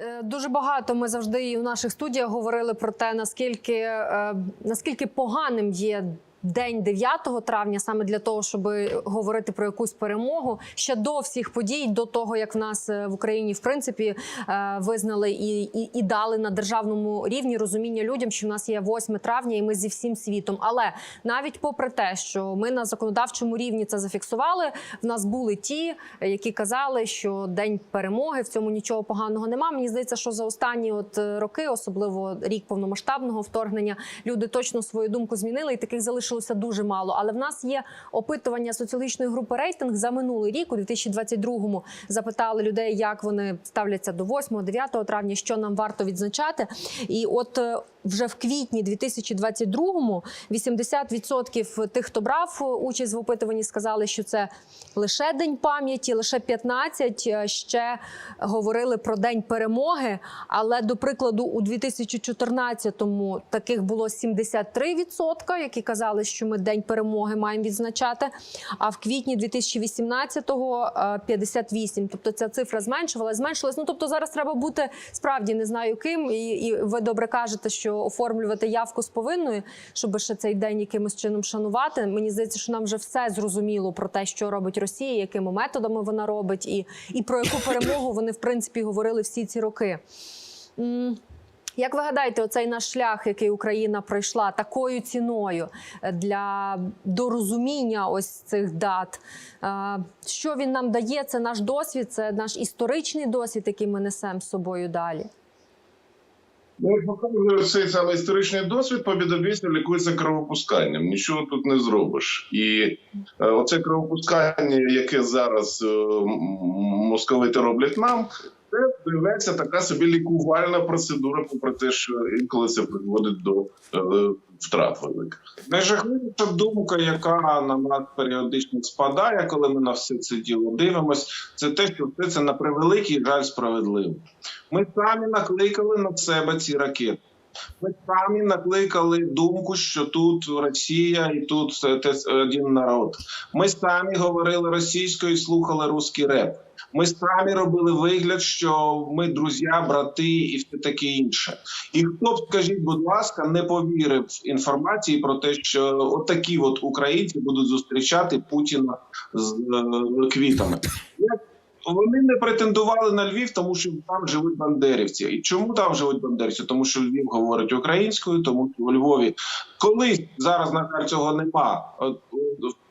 Е, Дуже багато ми завжди і в наших студіях говорили про те, наскільки, е, наскільки поганим є. День 9 травня, саме для того, щоб говорити про якусь перемогу ще до всіх подій, до того як в нас е, в Україні в принципі е, визнали і, і, і дали на державному рівні розуміння людям, що в нас є 8 травня, і ми зі всім світом. Але навіть попри те, що ми на законодавчому рівні це зафіксували, в нас були ті, які казали, що день перемоги в цьому нічого поганого нема. Мені здається, що за останні от е, роки, особливо рік повномасштабного вторгнення, люди точно свою думку змінили, і таких залишилося дуже мало. Але в нас є опитування соціологічної групи рейтинг за минулий рік, у 2022-му запитали людей, як вони ставляться до 8-9 травня, що нам варто відзначати. І от е, вже в квітні 2022-му 80% тих, хто брав участь в опитуванні, сказали, що це лише день пам'яті, лише 15% ще говорили про день перемоги. Але до прикладу, у 2014-му таких було 73%, які казали, що ми день перемоги маємо відзначати. А в квітні 2018-го е, 58%. Тобто ця цифра зменшувалась, зменшилась. Ну тобто зараз треба бути справді не знаю ким, і, і ви добре кажете, що оформлювати явку з повинною, щоб ще цей день якимось чином шанувати. Мені здається, що нам вже все зрозуміло про те, що робить Росія, якими методами вона робить, і, і про яку перемогу вони в принципі говорили всі ці роки. Як ви гадаєте, оцей наш шлях, який Україна пройшла такою ціною е, для дорозуміння ось цих дат, е, що він нам дає? Це наш досвід, це наш історичний досвід, який ми несемо з собою далі. Ну, показує цей саме історичний досвід, побідобійство лікується кровопусканням. Нічого тут не зробиш. І е, оце кровопускання, яке зараз московити роблять нам, виявляється така собі лікувальна процедура, попри те, що інколи це приводить до е, втрат великих. Найжахливіша думка, яка на нас періодично спадає, коли ми на все це діло дивимось, це те, що все це на превеликий жаль справедливо. Ми самі накликали на себе ці ракети. Ми самі накликали думку, що тут Росія і тут те- один народ. Ми самі говорили російською і слухали русський реп. Ми самі робили вигляд, що ми друзі, брати і все таке інше. І хто б, скажіть, будь ласка, не повірив інформації про те, що отакі от українці будуть зустрічати Путіна з е, квітами. Вони не претендували на Львів, тому що там живуть бандерівці. І чому там живуть бандерівці? Тому що Львів говорить українською, тому що у Львові колись зараз на жаль, цього нема.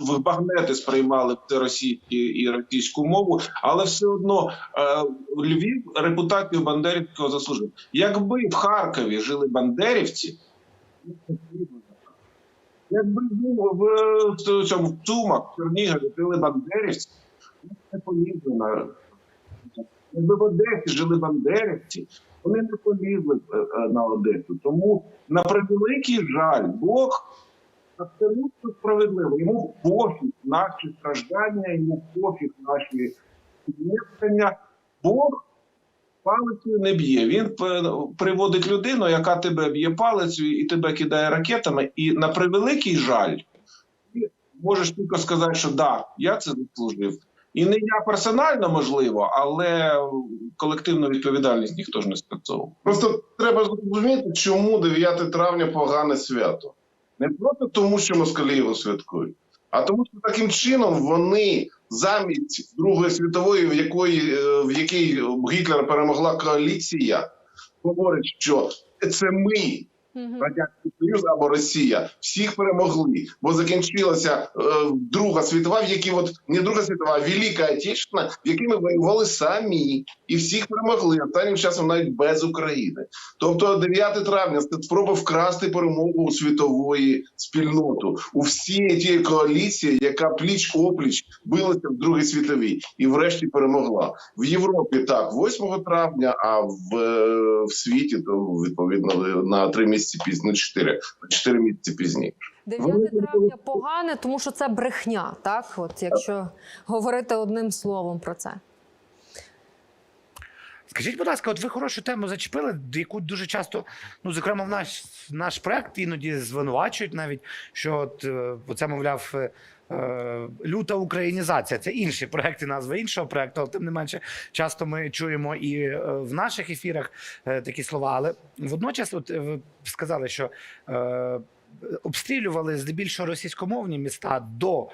В багнети сприймали це російські і російську мову, але все одно е, Львів репутацію бандерівського заслужив. Якби в Харкові жили бандерівці, якби в, в цьому в Цумах, в Чернігові жили бандерівці, не полізли на якби в Одесі жили бандерівці, вони не полізли е, е, на Одесу. Тому на превеликий жаль, Бог абсолютно справедливий. Йому пофіг наші страждання, йому пофіг наші піднесення. Бог палицею не б'є. Він е, приводить людину, яка тебе б'є палицею і тебе кидає ракетами. І на превеликий жаль, ти можеш тільки сказати, що да, я це заслужив. І не я персонально можливо, але колективну відповідальність ніхто ж не скасовував. Просто треба зрозуміти, чому 9 травня погане свято. Не просто тому, що москалі його святкують, а тому, що таким чином вони замість Другої світової, в якої е, в якій Гітлера перемогла коаліція, говорять, що це ми. Радянський Союз або Росія. Всіх перемогли, бо закінчилася е, Друга світова, в якій от не Друга світова, а Велика Отечественна, в якій ми воювали самі, і всіх перемогли. Останнім часом навіть без України. Тобто, 9 травня це спроба вкрасти перемогу у світової спільноту у всій тій коаліції, яка пліч опліч билася в Другій світовій, і врешті перемогла. В Європі. Так, 8 травня, а в, е, в світі то відповідно на три місяці пізно, чотири на чотири місяці пізніше. 9 травня погане, тому що це брехня, так? От якщо говорити одним словом про це. Скажіть, будь ласка, от ви хорошу тему зачепили, яку дуже часто, ну зокрема, в наш наш проект іноді звинувачують навіть, що от е, оце, мовляв. е, е, Люта українізація це інші проекти, назва іншого проекту, але тим не менше, часто ми чуємо і в наших ефірах такі слова. Але водночас, от ви сказали, що обстрілювали здебільшого російськомовні міста до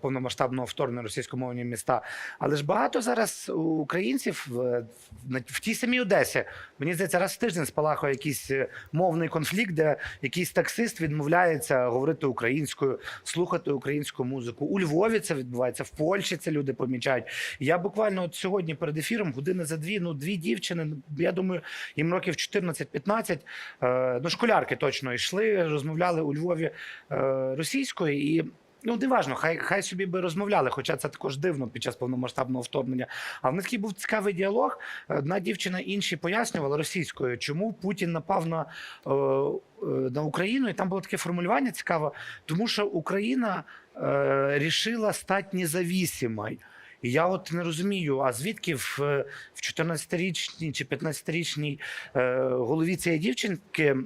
повномасштабного вторгнення російськомовні міста. Але ж багато зараз українців в, на- в тій самій Одесі. Мені здається, раз в тиждень спалахує якийсь е, мовний конфлікт, де якийсь таксист відмовляється говорити українською, слухати українську музику. У Львові це відбувається, в Польщі це люди помічають. Я буквально от сьогодні перед ефіром, години за дві, ну дві дівчини. Я думаю, їм років 14-15, е, ну школярки точно йшли, розмовляли у Львові е, російською і. Ну, неважно, хай хай собі би розмовляли, хоча це також дивно під час повномасштабного вторгнення. А в них такий був цікавий діалог. Одна дівчина інші пояснювала російською, чому Путін напав на, е, е, на Україну, і там було таке формулювання цікаве, тому що Україна е, рішила стати независимою. І я от не розумію, а звідки в, е, в 14-річній чи 15-річній е, голові цієї дівчинки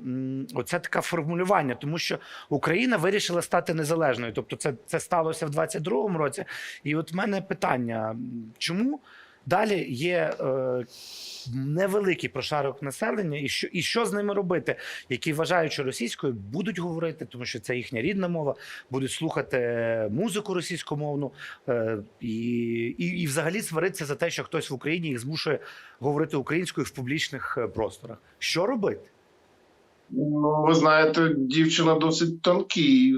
оце таке формулювання, тому що Україна вирішила стати незалежною. Тобто, це, це сталося в 22-му році. І от в мене питання: чому далі є е, невеликий прошарок населення, і що, і що з ними робити, які вважають, що російською будуть говорити, тому що це їхня рідна мова, будуть слухати музику російськомовну е, і, і, і взагалі сваритися за те, що хтось в Україні їх змушує говорити українською в публічних е, просторах. Що робити? Ну, ви знаєте, дівчина досить тонкий,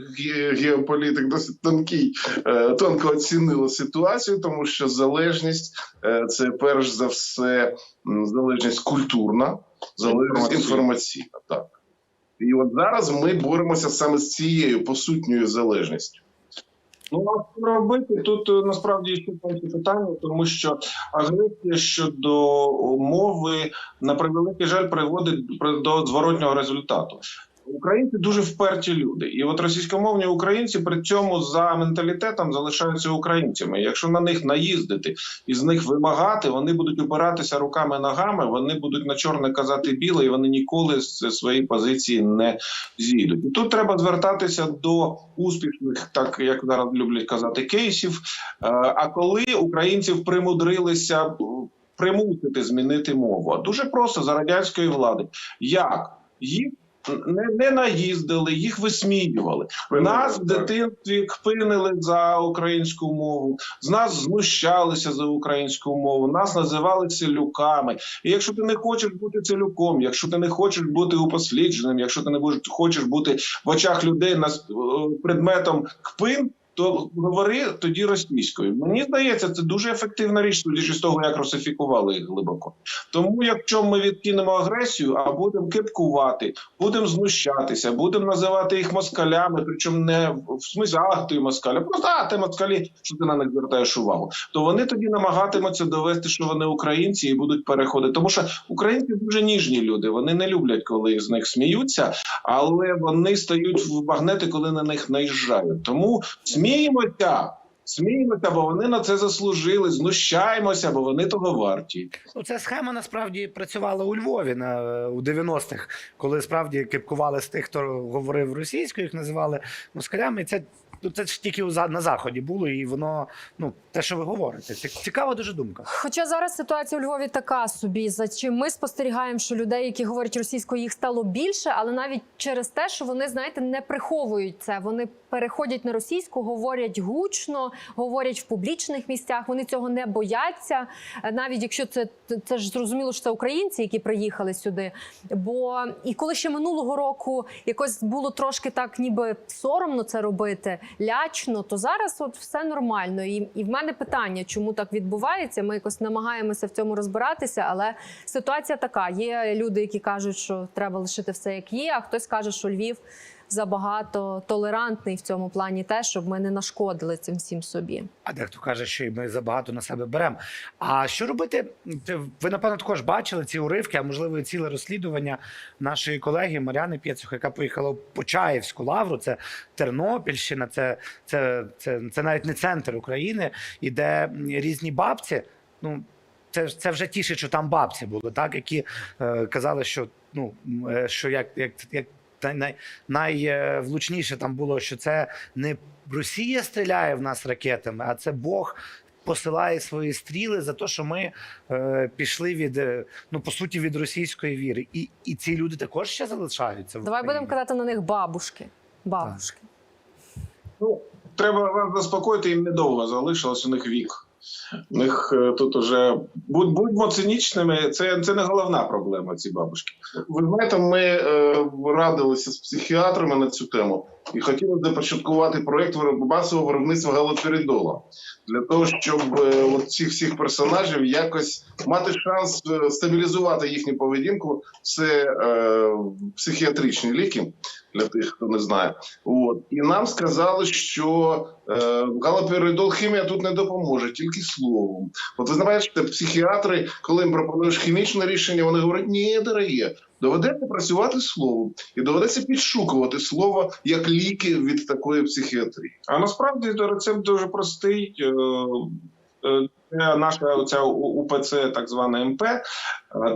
геополітик досить тонкий, е, тонко оцінила ситуацію, тому що залежність е, це перш за все залежність культурна, залежність Інформаційна. інформаційна. Так. І от зараз ми боремося саме з цією посутньою залежністю. Ну, а що робити? Тут е, насправді ще питання, тому що агресія щодо мови, на превеликий жаль, приводить при- до зворотнього результату. Українці дуже вперті люди, і от російськомовні українці при цьому за менталітетом залишаються українцями. Якщо на них наїздити і з них вимагати, вони будуть опиратися руками ногами, вони будуть на чорне казати біле, і вони ніколи з своєї позиції не зійдуть. І тут треба звертатися до успішних, так як зараз люблять казати, кейсів. Е, А коли українців примудрилися е, примусити змінити мову, дуже просто за радянської влади. Як їх не, не наїздили, їх висміювали. Нас в дитинстві кпинили за українську мову, з нас знущалися за українську мову, нас називали селюками. І якщо ти не хочеш бути селюком, якщо ти не хочеш бути упослідженим, якщо ти не хочеш бути в очах людей нас е, предметом кпин. То говори тоді російською. Мені здається, це дуже ефективна річ, судячи з того, як русифікували їх глибоко. Тому, якщо ми відкинемо агресію, а будемо кипкувати, будемо знущатися, будемо називати їх москалями, причому не в смислі, а ти москаль, а просто а ти москалі, що ти на них звертаєш увагу. То вони тоді намагатимуться довести, що вони українці, і будуть переходити. Тому що українці дуже ніжні люди. Вони не люблять, коли з них сміються, але вони стають в магнети, коли на них наїжджають. Тому сміємося. Сміємося, бо вони на це заслужили. Знущаємося, бо вони того варті. Ну, ця схема насправді працювала у Львові на у 90-х, коли справді кипкували з тих, хто говорив російською, їх називали москалями. Це ну, це ж тільки на заході було, і воно ну те, що ви говорите, цікава дуже думка. Хоча зараз ситуація у Львові така собі, за чим ми спостерігаємо, що людей, які говорять російською, їх стало більше, але навіть через те, що вони, знаєте, не приховують це. Вони переходять на російську, говорять гучно, говорять в публічних місцях. Вони цього не бояться. Е, Навіть якщо це це ж зрозуміло, що це українці, які приїхали сюди. Бо і коли ще минулого року якось було трошки так, ніби соромно це робити, лячно, то зараз от все нормально. І, і в мене питання, чому так відбувається. Ми якось намагаємося в цьому розбиратися, але ситуація така: є люди, які кажуть, що треба лишити все як є, а хтось каже, що Львів забагато толерантний в цьому плані, те, щоб ми не нашкодили цим всім собі. А дехто каже, що і ми забагато на себе беремо. А що робити? Ти- Ви напевно також бачили ці уривки, а можливо і ціле розслідування нашої колеги Мар'яни Пєцух, яка поїхала в Почаївську лавру. Це Тернопільщина, це, це, це, це навіть не центр України, і де різні бабці. Ну це, це вже тішить, що там бабці були, так, які е, казали, що, ну, е, що як, як, як най, найвлучніше там було, що це не Росія стріляє в нас ракетами, а це Бог. Посилає свої стріли за те, що ми е, пішли від е, ну по суті від російської віри, і, і ці люди також ще залишаються. В Давай будемо казати на них бабушки. Бабушки. Ну, треба вас заспокоїти, їм недовго залишилось у них вік. У них е, тут уже будь, будьмо цинічними, це, це не головна проблема, ці бабушки. Ви знаєте, ми е, радилися з психіатрами на цю тему і хотіли започаткувати вироб- масового виробництва галоперидола для того, щоб е, от цих всіх персонажів якось мати шанс е, стабілізувати їхню поведінку. Це е, психіатричні ліки для тих, хто не знає. От і нам сказали, що е, галоперидол хімія тут не допоможе, тільки словом. От ви знаєте, психіатри, коли їм пропонуєш хімічне рішення, вони говорять, ні, дорогі, доведеться працювати словом і доведеться підшукувати слово як ліки від такої психіатрії. А насправді рецепт дуже простий. Е, Це наша оця УПЦ, так звана МП, е,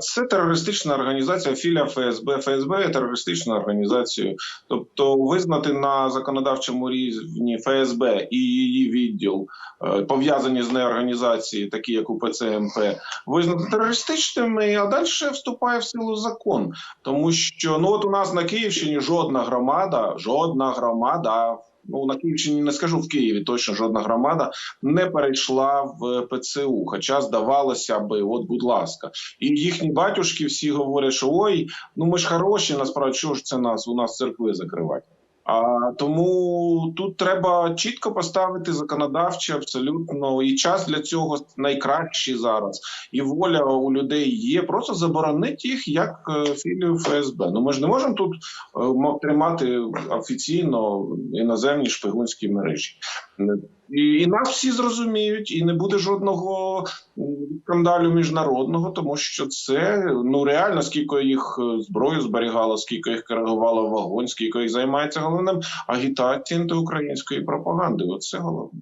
це терористична організація, філія ФСБ. ФСБ є терористичною організацією. Тобто визнати на законодавчому рівні ФСБ і її відділ е, пов'язані з нею організації, такі як УПЦ МП, визнати терористичними, а далі вступає в силу закон. Тому що ну от у нас на Київщині жодна громада, жодна громада. Ну на Київщині не скажу в Києві, точно жодна громада не перейшла в ПЦУ. Хоча здавалося би, от, будь ласка, і їхні батюшки всі говорять, що ой, ну ми ж хороші, насправді чого ж це нас у нас церкви закривати. А тому тут треба чітко поставити законодавче абсолютно і час для цього найкращий зараз, і воля у людей є. Просто заборонити їх як е, філію ФСБ. Ну ми ж не можемо тут е, тримати офіційно іноземні шпигунські мережі. І, і нас всі зрозуміють, і не буде жодного скандалю міжнародного, тому що це ну реально скільки їх е, зброю зберігало, скільки їх коригувало в вогонь, скільки їх займається головним агітацією антиукраїнської пропаганди. Оце головне.